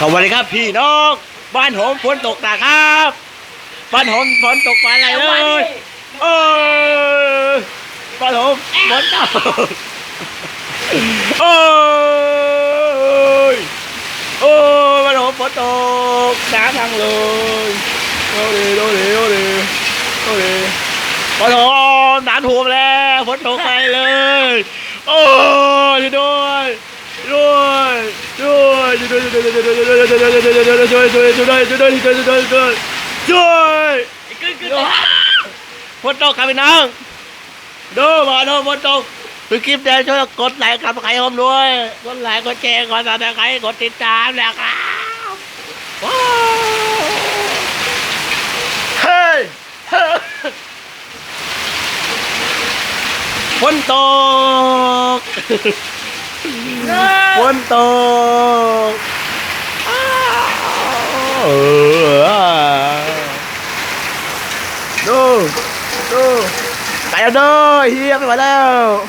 สวัสดีครับพี่น้อง บ้านผมฝนตกหนักครับ บ้านผมฝนตกมาอะไรเลยเออบ้านผมฝนตกโอ้ยโอ้ยบ้านผมฝนตกน้ำทั้งเลยโอ้ดีโอ้ดีโอ้ดีโอ้ดีบ้านผมน้ำท่วมแล้วฝนตกไปเลย โอ้ยช่วยด้วยด้วย ด้วยช่วยด้วยช่วยด้วยช่วยด้วยช่วยด้วยช่วยด้วยช่วยด้วยช่วยด้วยช่วยด้วยช่วยด้วยช่วยด้วยช่วยด้วยฝนตกครับพี่น้องดูมาดูฝนตกคือคลิปเดียวช่วยกดไลค์กับใครผมด้วยกดไลค์กดแชร์กดติดตามกดติดตามนะครับว้าวเฮ้ยเฮ้ยฝนตกฝนตกอ้ No! No! Tayo no! Hiyak walaw!